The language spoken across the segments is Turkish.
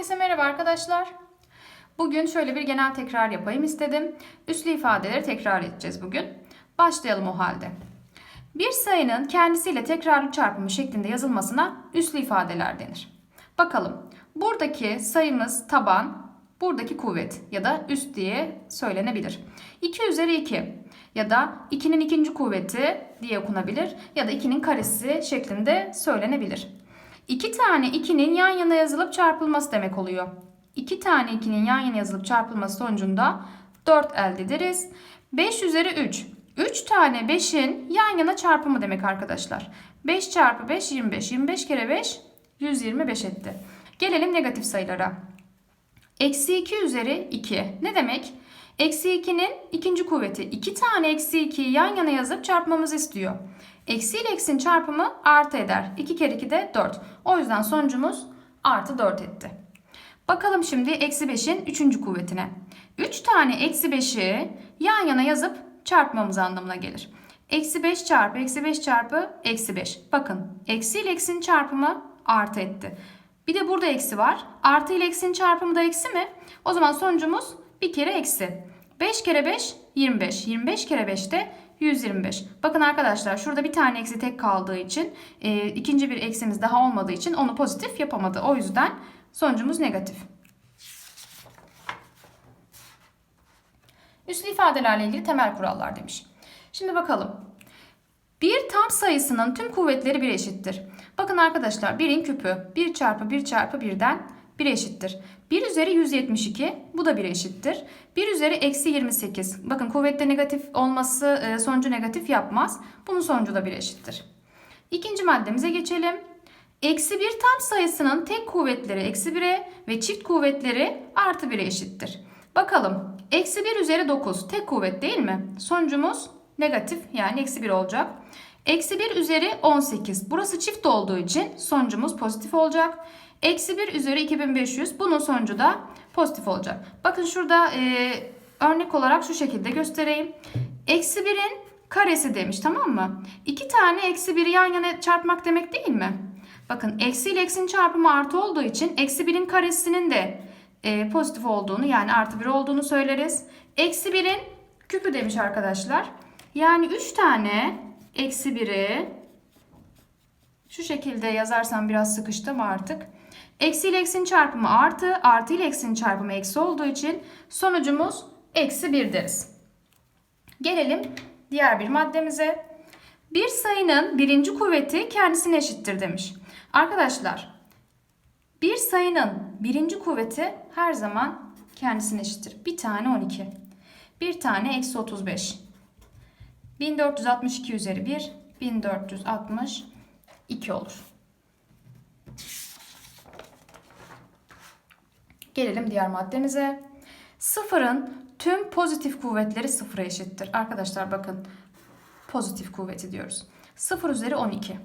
Herkese merhaba arkadaşlar. Bugün şöyle bir genel tekrar yapayım istedim. Üslü ifadeleri tekrar edeceğiz bugün. Başlayalım o halde. Bir sayının kendisiyle tekrarlı çarpımı şeklinde yazılmasına üslü ifadeler denir. Bakalım. Buradaki sayımız taban, buradaki kuvvet ya da üst diye söylenebilir. 2 üzeri 2 ya da 2'nin ikinci kuvveti diye okunabilir ya da 2'nin karesi şeklinde söylenebilir. İki tane 2'nin yan yana yazılıp çarpılması demek oluyor. İki tane 2'nin yan yana yazılıp çarpılması sonucunda 4 elde ederiz. 5 üzeri 3. 3 tane 5'in yan yana çarpımı demek arkadaşlar. 5 çarpı 5 25. 25 kere 5 125 etti. Gelelim negatif sayılara. Eksi 2 üzeri 2. Ne demek? Eksi 2'nin ikinci kuvveti. 2 tane eksi 2'yi yan yana yazıp çarpmamızı istiyor. Eksi ile eksinin çarpımı artı eder. 2 kere 2 de 4. O yüzden sonucumuz artı 4 etti. Bakalım şimdi eksi 5'in üçüncü kuvvetine. 3 tane eksi 5'i yan yana yazıp çarpmamız anlamına gelir. Eksi 5 çarpı eksi 5 çarpı eksi 5. Bakın eksi ile eksinin çarpımı artı etti. Bir de burada eksi var. Artı ile eksinin çarpımı da eksi mi? O zaman sonucumuz bir kere eksi. 5 kere 5 25. 25 kere 5 de 125. Bakın arkadaşlar şurada bir tane eksi tek kaldığı için e, ikinci bir eksimiz daha olmadığı için onu pozitif yapamadı. O yüzden sonucumuz negatif. Üslü ifadelerle ilgili temel kurallar demiş. Şimdi bakalım. Bir tam sayısının tüm kuvvetleri bir eşittir. Bakın arkadaşlar 1'in küpü 1 çarpı 1 çarpı 1'den 1 eşittir. 1 üzeri 172 bu da 1 eşittir. 1 üzeri eksi 28. Bakın kuvvette negatif olması e, sonucu negatif yapmaz. Bunun sonucu da 1 eşittir. İkinci maddemize geçelim. Eksi 1 tam sayısının tek kuvvetleri eksi 1'e ve çift kuvvetleri artı 1'e eşittir. Bakalım. Eksi 1 üzeri 9 tek kuvvet değil mi? Sonucumuz negatif yani eksi 1 olacak. Eksi 1 üzeri 18. Burası çift olduğu için sonucumuz pozitif olacak. Eksi 1 üzeri 2500. Bunun sonucu da pozitif olacak. Bakın şurada e, örnek olarak şu şekilde göstereyim. Eksi 1'in karesi demiş tamam mı? İki tane eksi 1'i yan yana çarpmak demek değil mi? Bakın eksi ile eksinin çarpımı artı olduğu için eksi 1'in karesinin de e, pozitif olduğunu yani artı 1 olduğunu söyleriz. Eksi 1'in küpü demiş arkadaşlar. Yani 3 tane eksi 1'i şu şekilde yazarsam biraz sıkıştım artık. Eksi ile eksinin çarpımı artı, artı ile eksinin çarpımı eksi olduğu için sonucumuz eksi 1 deriz. Gelelim diğer bir maddemize. Bir sayının birinci kuvveti kendisine eşittir demiş. Arkadaşlar bir sayının birinci kuvveti her zaman kendisine eşittir. Bir tane 12. Bir tane eksi 35. 1462 üzeri 1. 1462 olur. Gelelim diğer maddemize. Sıfırın tüm pozitif kuvvetleri sıfıra eşittir. Arkadaşlar bakın pozitif kuvveti diyoruz. 0 üzeri 12.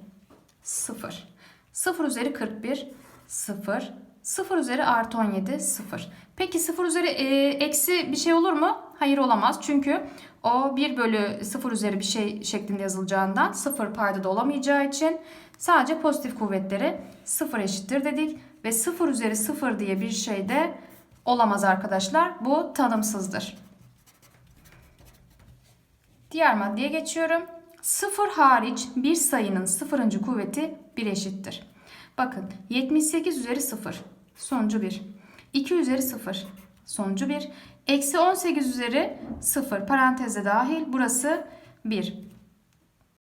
0. 0 üzeri 41. 0. 0 üzeri artı 17. 0. Peki 0 üzeri e, eksi bir şey olur mu? Hayır olamaz. Çünkü o 1 bölü 0 üzeri bir şey şeklinde yazılacağından 0 paydada olamayacağı için sadece pozitif kuvvetleri 0 eşittir dedik. Ve 0 üzeri 0 diye bir şey de olamaz arkadaşlar. Bu tanımsızdır. Diğer maddeye geçiyorum. 0 hariç bir sayının sıfırıncı kuvveti 1 eşittir. Bakın 78 üzeri 0 sonucu 1. 2 üzeri 0 sonucu 1. Eksi 18 üzeri 0 paranteze dahil burası 1.